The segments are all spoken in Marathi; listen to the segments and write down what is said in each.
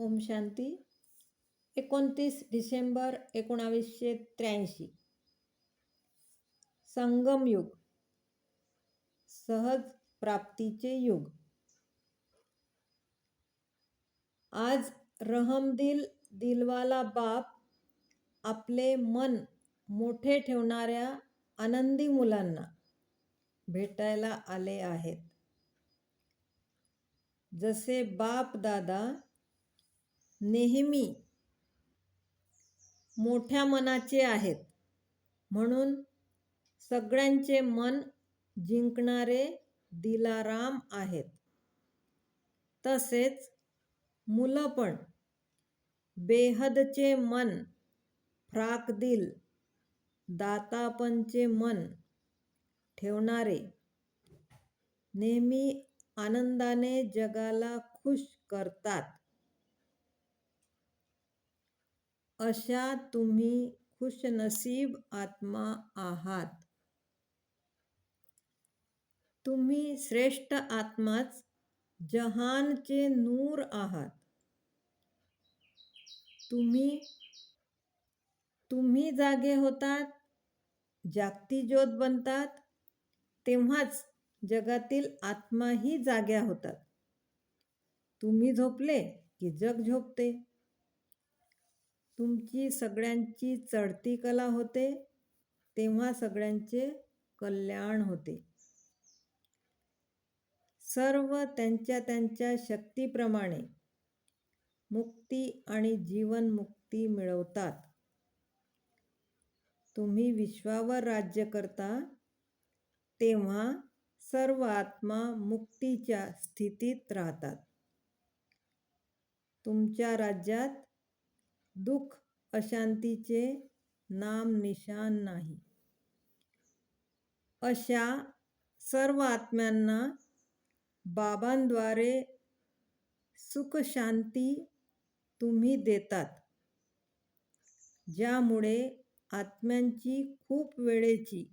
ओम शांती. एकोणतीस डिसेंबर एकोणावीसशे त्र्याऐंशी. संगमयुग सहज प्राप्तीचे युग. आज रहमदिल दिलवाला बाप आपले मन मोठे ठेवणाऱ्या आनंदी मुलांना भेटायला आले आहेत. जसे बाप दादा नेहमी मोठ्या मनाचे आहेत. म्हणून सगळ्यांचे मन जिंकणारे दिलाराम आहेत. तसेच मुलं पण बेहदचे मन फ्राकदिल दातापणचे मन ठेवणारे. नेहमी आनंदाने जगाला खुश करतात. अशा तुम्ही खुशनसीब आत्मा आहात. तुम्ही श्रेष्ठ आत्माच जहानचे नूर आहात. तुम्ही तुम्ही जागे होतात जागती ज्योत बनतात तेव्हाच जगातील आत्माही जाग्या होतात. तुम्ही झोपले की जग झोपते. तुमची सगळ्यांची चढती कला होते तेव्हा सगळ्यांचे कल्याण होते. सर्व त्यांच्या त्यांच्या शक्तीप्रमाणे मुक्ती आणि जीवनमुक्ती मिळवतात. तुम्ही विश्वावर राज्य करता तेव्हा सर्व आत्मा मुक्तीच्या स्थितीत राहतात. तुमच्या राज्यात दुःख अशांतीचे नाम निशान नाही. अशा सर्व आत्म्यांना बाबांद्वारे सुखशांती तुम्ही देतात. ज्यामुळे आत्म्यांची खूप वेळेची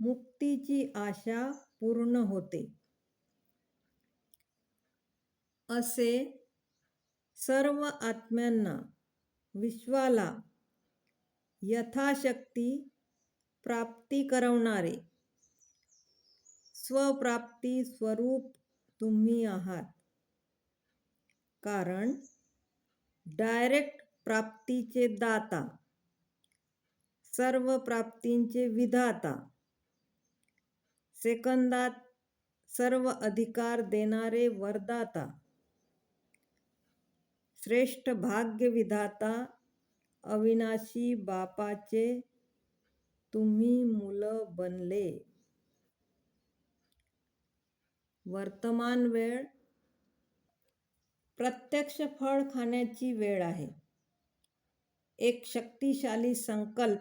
मुक्तीची आशा पूर्ण होते. असे सर्व आत्म्यांना विश्वाला यथाशक्ती प्राप्ती करवणारे. स्वप्राप्ती स्वरूप तुम्ही आहात. कारण डायरेक्ट प्राप्तीचे दाता सर्व प्राप्तींचे विधाता सेकंदात सर्व अधिकार देणारे वरदाता. श्रेष्ठ भाग्य विधाता अविनाशी बापाचे तुम्ही मुलं बनले. वर्तमान वेळ प्रत्यक्ष फळ खाण्याची वेळ आहे. एक शक्तिशाली संकल्प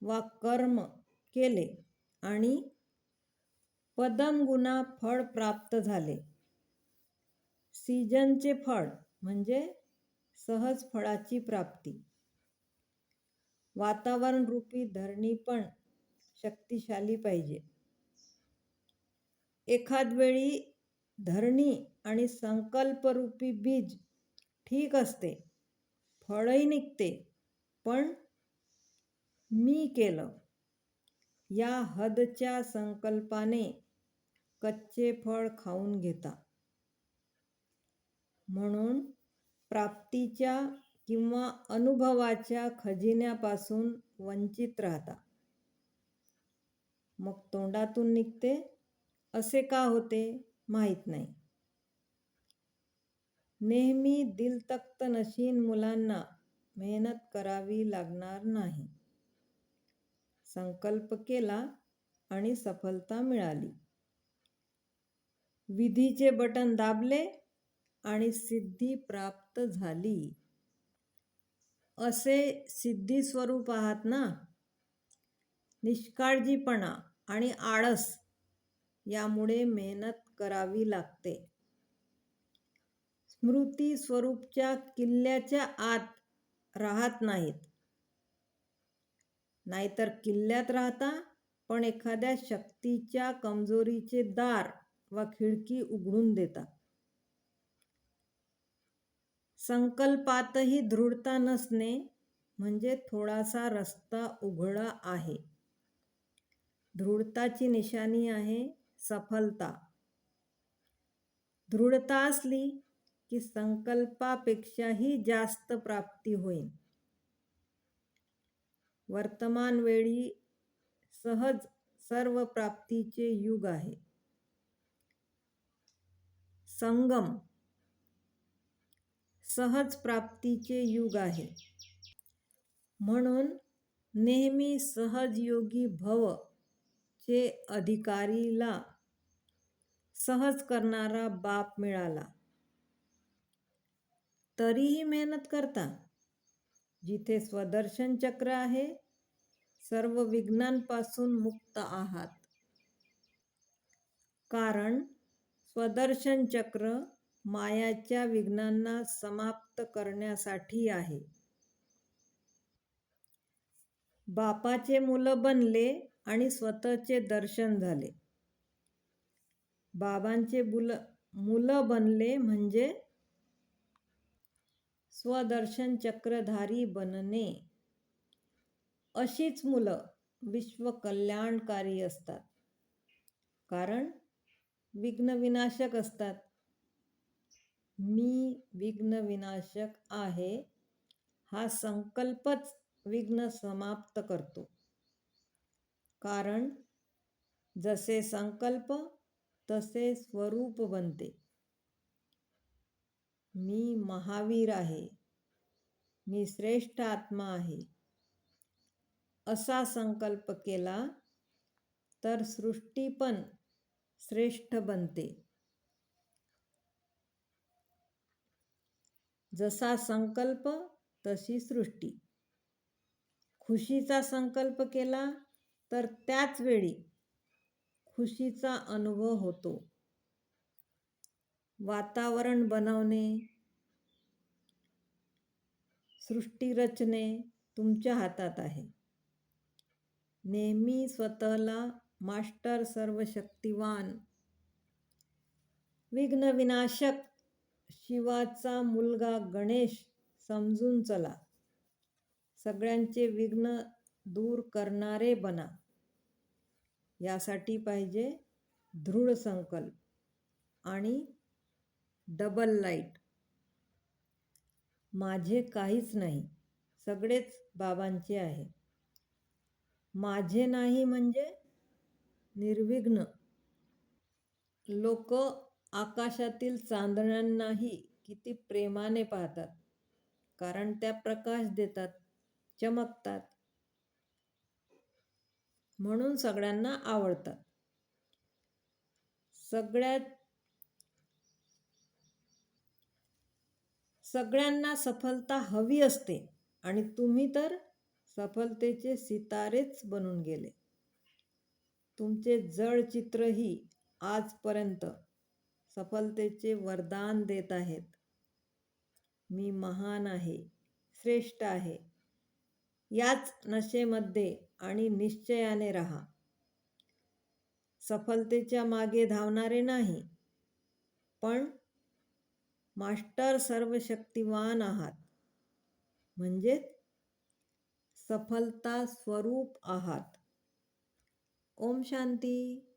वा कर्म केले आणि पदमगुणा फळ प्राप्त झाले. सीजनचे फळ म्हणजे सहज फळाची प्राप्ती. वातावरण रूपी धरणी पण शक्तिशाली पाहिजे. एखाद वेळी धरणी आणि संकल्परूपी बीज ठीक असते फळही निघते पण मी केलं. या हदच्या संकल्पाने कच्चे फळ खाऊन घेता. म्हणून प्राप्तीच्या किंवा अनुभवाच्या खजिन्यापासून वंचित राहता. मग तोंडातून निघते. असे का होते? माहीत नाही. नेहमी दिलतक्त नशीन मुलांना मेहनत करावी लागणार नाही. संकल्प केला आणि सफलता मिळाली. विधीचे बटन दाबले आणि सिद्धी प्राप्त झाली. असे सिद्धी स्वरूप आहात ना? निष्काळजीपणा आणि आळस यामुळे मेहनत करावी लागते. स्मृती स्वरूपच्या किल्ल्याच्या आत राहत नाहीत. नाहीतर किल्ल्यात राहता पण एखाद्या शक्तीच्या कमजोरीचे दार वा खिडकी उघडून देतात संकल्पातही दृढता नसणे म्हणजे थोडासा रस्ता उघडा आहे. दृढताची निशाणी आहे सफलता. दृढता असली की संकल्पापेक्षाही जास्त प्राप्ती होईल. वर्तमान वेळी सहज सर्व प्राप्तीचे युग आहे. संगम सहज प्राप्तीचे युग आहे. म्हणून नेहमी सहजयोगी भव चे अधिकारीला सहज करणारा बाप मिळाला. तरीही मेहनत करता. जिथे स्वदर्शन चक्र आहे सर्व विघ्नांपासून मुक्त आहात. कारण स्वदर्शन चक्र मायाच्या विघ्नांना समाप्त करण्यासाठी आहे. बापाचे मुलं बनले आणि स्वतःचे दर्शन झाले. बाबांचे बुल मुलं बनले म्हणजे स्वदर्शन चक्रधारी बनणे. अशीच मुलं विश्व कल्याणकारी असतात. कारण विघ्नविनाशक असतात. मी विघ्न विनाशक आहे हा संकल्पच विघ्न समाप्त करतो. कारण जसे संकल्प तसे स्वरूप बनते. मी महावीर आहे मी श्रेष्ठ आत्मा आहे. असा संकल्प केला तर सृष्टी पण श्रेष्ठ बनते. जसा संकल्प तशी सृष्टी. खुशीचा संकल्प केला तर त्याच वेळी खुशीचा अनुभव होतो. वातावरण बनवणे सृष्टी रचणे तुमच्या हातात आहे. नेहमी स्वतःला मास्टर सर्वशक्तिवान शक्तिवान विघ्नविनाशक शिवाचा मुलगा गणेश समजून चला. सगळ्यांचे विघ्न दूर करणारे बना. यासाठी पाहिजे दृढ संकल्प आणि डबल लाइट माझे काहीच नाही सगळेच बाबांचे आहे. माझे नाही म्हणजे निर्विघ्न. लोक आकाशातील चांदण्यांनाही किती प्रेमाने पाहतात. कारण त्या प्रकाश देतात चमकतात. म्हणून सगळ्यांना आवडतात. सगळ्यात सगळ्यांना सफलता हवी असते आणि तुम्ही तर सफलतेचे सितारेच बनून गेले. तुमचे जड चित्रही आजपर्यंत सफलतेचे वरदान देत आहेत. मी महान आहे श्रेष्ठ आहे. याच नशेमध्ये आणि निश्चयाने राहा. सफलतेच्या मागे धावणारे नाही पण मास्टर सर्वशक्तिवान आहात. म्हणजेच सफलता स्वरूप आहात. ओम शांती.